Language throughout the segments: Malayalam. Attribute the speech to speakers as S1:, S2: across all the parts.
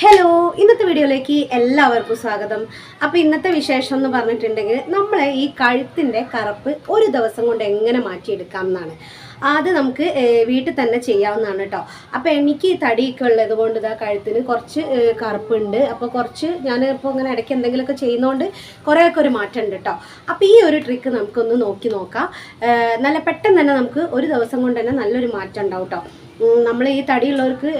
S1: ഹലോ ഇന്നത്തെ വീഡിയോയിലേക്ക് എല്ലാവർക്കും സ്വാഗതം. അപ്പോൾ ഇന്നത്തെ വിശേഷം എന്ന് പറഞ്ഞിട്ടുണ്ടെങ്കിൽ നമ്മളെ ഈ കഴുത്തിന്റെ കറുപ്പ് ഒരു ദിവസം കൊണ്ട് എങ്ങനെ മാറ്റിയെടുക്കാം എന്നാണ്. അത് നമുക്ക് വീട്ടിൽ തന്നെ ചെയ്യാവുന്നതാണ് കേട്ടോ. അപ്പോൾ എനിക്ക് തടിയൊക്കെ ഉള്ളത് കൊണ്ട് ഇതാ കഴുത്തിന് കുറച്ച് കറുപ്പുണ്ട്. അപ്പോൾ കുറച്ച് ഞാൻ ഇങ്ങനെ ഇടയ്ക്ക് എന്തെങ്കിലുമൊക്കെ ചെയ്യുന്നതുകൊണ്ട് കുറേയൊക്കെ ഒരു മാറ്റം ഉണ്ട് കേട്ടോ. അപ്പോൾ ഈ ഒരു ട്രിക്ക് നമുക്കൊന്ന് നോക്കി നോക്കാം. നല്ല പെട്ടെന്ന് തന്നെ നമുക്ക് ഒരു ദിവസം കൊണ്ട് തന്നെ നല്ലൊരു മാറ്റം ഉണ്ടാവും കേട്ടോ. നമ്മൾ ഈ തടിയുള്ളവർക്ക്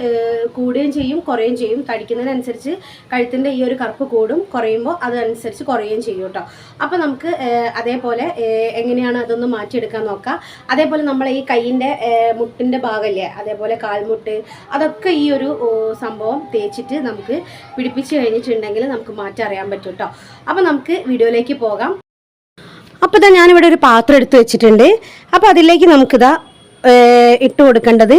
S1: കൂടുകയും ചെയ്യും കുറയുകയും ചെയ്യും. തടിക്കുന്നതിനനുസരിച്ച് കഴുത്തിന്റെ ഈ ഒരു കറുപ്പ് കൂടും കുറയുമ്പോൾ അതനുസരിച്ച് കുറയുകയും ചെയ്യും കേട്ടോ. അപ്പോൾ നമുക്ക് അതേപോലെ എങ്ങനെയാണ് അതൊന്ന് മാറ്റിയെടുക്കാൻ നോക്കാം. അതേപോലെ നമ്മൾ ഈ കൈയിന്റെ മുട്ടിന്റെ ഭാഗമല്ലേ അതേപോലെ കാൽമുട്ട്. അതൊക്കെ ഈ ഒരു സംഭവം തേച്ചിട്ട് നമുക്ക് പിടിപ്പിച്ച് കഴിഞ്ഞിട്ടുണ്ടെങ്കിൽ നമുക്ക് മാറ്റം അറിയാൻ പറ്റും കേട്ടോ അപ്പോൾ നമുക്ക് വീഡിയോയിലേക്ക് പോകാം. അപ്പോൾ ഇതാ ഞാനിവിടെ ഒരു പാത്രം എടുത്ത് വെച്ചിട്ടുണ്ട്. അപ്പോൾ അതിലേക്ക് നമുക്കിതാ ഇട്ട് കൊടുക്കേണ്ടത്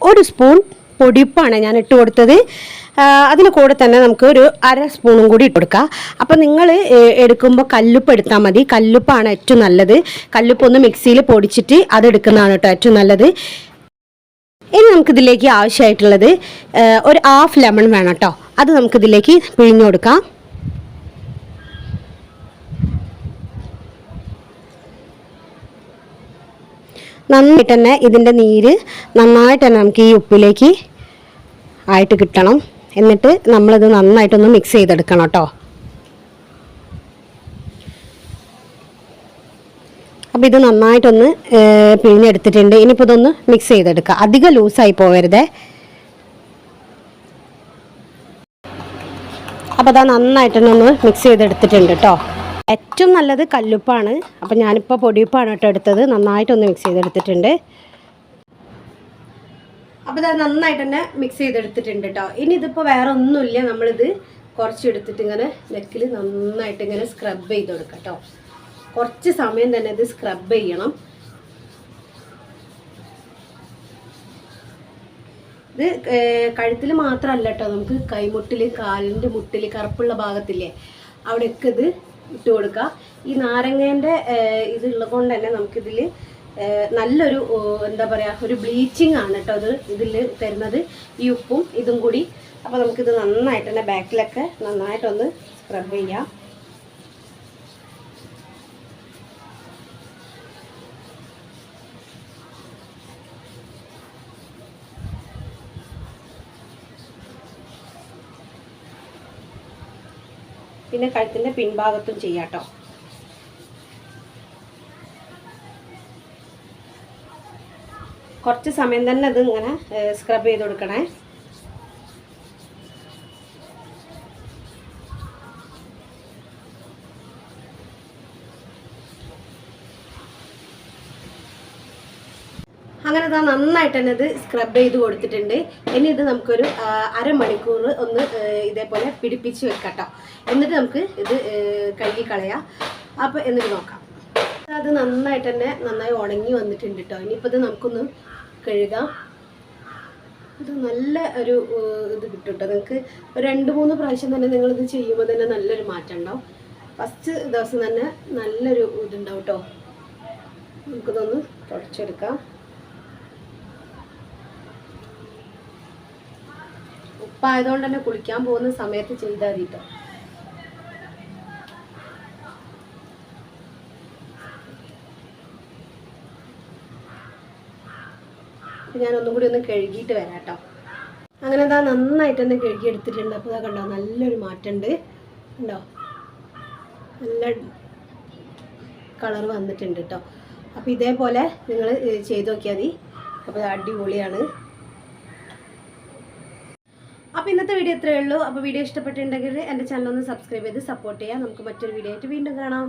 S1: ഒരു സ്പൂൺ പൊടിപ്പാണ് ഞാൻ ഇട്ട് കൊടുത്തത്. അതിന് കൂടെ തന്നെ നമുക്ക് ഒരു അര സ്പൂണും കൂടി ഇട്ട് കൊടുക്കാം. അപ്പോൾ നിങ്ങൾ എടുക്കുമ്പോൾ കല്ലുപ്പ് എടുത്താൽ മതി. കല്ലുപ്പാണ് ഏറ്റവും നല്ലത്. കല്ലുപ്പ് ഒന്ന് മിക്സിയിൽ പൊടിച്ചിട്ട് അത് എടുക്കുന്നതാണ് കേട്ടോ ഏറ്റവും നല്ലത്. ഇനി നമുക്കിതിലേക്ക് ആവശ്യമായിട്ടുള്ളത് ഒരു ഹാഫ് ലെമൺ വേണം കേട്ടോ. അത് നമുക്കിതിലേക്ക് പിഴിഞ്ഞു കൊടുക്കാം. നന്നായിട്ട് തന്നെ ഇതിന്റെ നീര് നന്നായിട്ട് തന്നെ നമുക്ക് ഈ ഉപ്പിലേക്ക് ആയിട്ട് കിട്ടണം. എന്നിട്ട് നമ്മളിത് നന്നായിട്ടൊന്ന് മിക്സ് ചെയ്തെടുക്കണം കേട്ടോ. അപ്പോൾ ഇത് നന്നായിട്ടൊന്ന് പിഴിഞ്ഞെടുത്തിട്ടുണ്ട്. ഇനിയിപ്പോൾ ഇതൊന്ന് മിക്സ് ചെയ്തെടുക്കുക അധികം ലൂസായി പോകരുതേ അപ്പോൾ അതാ നന്നായിട്ടൊന്നൊന്ന് തന്നെ മിക്സ് ചെയ്തെടുത്തിട്ടുണ്ട് കേട്ടോ. ഏറ്റവും നല്ലത് കല്ലുപ്പാണ്. അപ്പോൾ ഞാനിപ്പോൾ പൊടിയുപ്പാണ് കേട്ടോ എടുത്തത്. നന്നായിട്ടൊന്ന് മിക്സ് ചെയ്തെടുത്തിട്ടുണ്ട്. അപ്പോൾ ഇത് നന്നായിട്ട് തന്നെ മിക്സ് ചെയ്തെടുത്തിട്ടുണ്ട് കേട്ടോ ഇനി ഇതിപ്പോൾ വേറെ ഒന്നുമില്ല. നമ്മളിത് കുറച്ച് എടുത്തിട്ട് ഇങ്ങനെ നെക്കിൽ നന്നായിട്ട് ഇങ്ങനെ സ്ക്രബ് ചെയ്ത് കൊടുക്കാം കേട്ടോ കുറച്ച് സമയം തന്നെ ഇത് സ്ക്രബ് ചെയ്യണം. ഇത് കഴുത്തിൽ മാത്രമല്ല കേട്ടോ നമുക്ക് കൈമുട്ടിൽ കാലിന്റെ മുട്ടിൽ കറുപ്പുള്ള ഭാഗത്തില്ലേ അവിടെയൊക്കെ ഇത് ഇട്ട് കൊടുക്കുക ഈ നാരങ്ങേന്റെ ഇതുള്ളത് കൊണ്ട് തന്നെ നമുക്കിതിൽ നല്ലൊരു എന്താ പറയുക ഒരു ബ്ലീച്ചിങ് ആണ് കേട്ടോ അത് ഇതിൽ തരുന്നത്. ഈ ഉപ്പും ഇതും കൂടി. അപ്പോൾ നമുക്കിത് നന്നായിട്ട് തന്നെ ബാക്കിലൊക്കെ നന്നായിട്ടൊന്ന് സ്ക്രബ് ചെയ്യാം. പിന്നെ കഴുത്തിന്റെ പിൻഭാഗത്തും ചെയ്യാം കേട്ടോ. കുറച്ച് സമയം തന്നെ അത് ഇങ്ങനെ സ്ക്രബ് ചെയ്ത് കൊടുക്കണേ. അങ്ങനെ ഇതാ നന്നായിട്ട് തന്നെ ഇത് സ്ക്രബ് ചെയ്ത് കൊടുത്തിട്ടുണ്ട്. ഇനി ഇത് നമുക്കൊരു അരമണിക്കൂർ ഒന്ന് ഇതേപോലെ പിടിപ്പിച്ച് വെക്കട്ടോ. എന്നിട്ട് നമുക്ക് ഇത് കഴുകി കളയാം. അപ്പോൾ എന്നിട്ട് നോക്കാം. അത് നന്നായിട്ട് തന്നെ നന്നായി ഉണങ്ങി വന്നിട്ടുണ്ട് കേട്ടോ ഇനിയിപ്പോൾ ഇത് നമുക്കൊന്ന് കഴുകാം. ഇത് നല്ല ഒരു ഇത് കേട്ടോ നിങ്ങൾക്ക് രണ്ട് മൂന്ന് പ്രാവശ്യം തന്നെ നിങ്ങളിത് ചെയ്യുമ്പോൾ തന്നെ നല്ലൊരു മാറ്റം ഉണ്ടാവും. ഫസ്റ്റ് ദിവസം തന്നെ നല്ലൊരു ഇതുണ്ടാവും കേട്ടോ നമുക്കിതൊന്ന് തുടച്ചെടുക്കാം. ഉപ്പായതുകൊണ്ട് തന്നെ കുളിക്കാൻ പോകുന്ന സമയത്ത് ചെയ്താൽ മതി കേട്ടോ ഞാൻ ഒന്നും കൂടി ഒന്ന് കഴുകിയിട്ട് വരാം കേട്ടോ. അങ്ങനെ എന്താ നന്നായിട്ട് ഒന്ന് കഴുകി എടുത്തിട്ടുണ്ട് അപ്പോൾ ഇതാ കണ്ടോ നല്ലൊരു മാറ്റമുണ്ട്. കണ്ടോ? നല്ല കളർ വന്നിട്ടുണ്ട് കേട്ടോ. അപ്പോൾ ഇതേപോലെ നിങ്ങൾ ചെയ്ത് നോക്കിയാൽ മതി. അപ്പോൾ അടിപൊളിയാണ്. അപ്പോൾ ഇന്നത്തെ വീഡിയോ ഇത്രയേ ഉള്ളൂ. അപ്പോൾ വീഡിയോ ഇഷ്ടപ്പെട്ടിട്ടുണ്ടെങ്കിൽ എന്റെ ചാനൽ ഒന്ന് സബ്സ്ക്രൈബ് ചെയ്ത് സപ്പോർട്ട് ചെയ്യാം. നമുക്ക് മറ്റൊരു വീഡിയോ ആയിട്ട് വീണ്ടും കാണാം.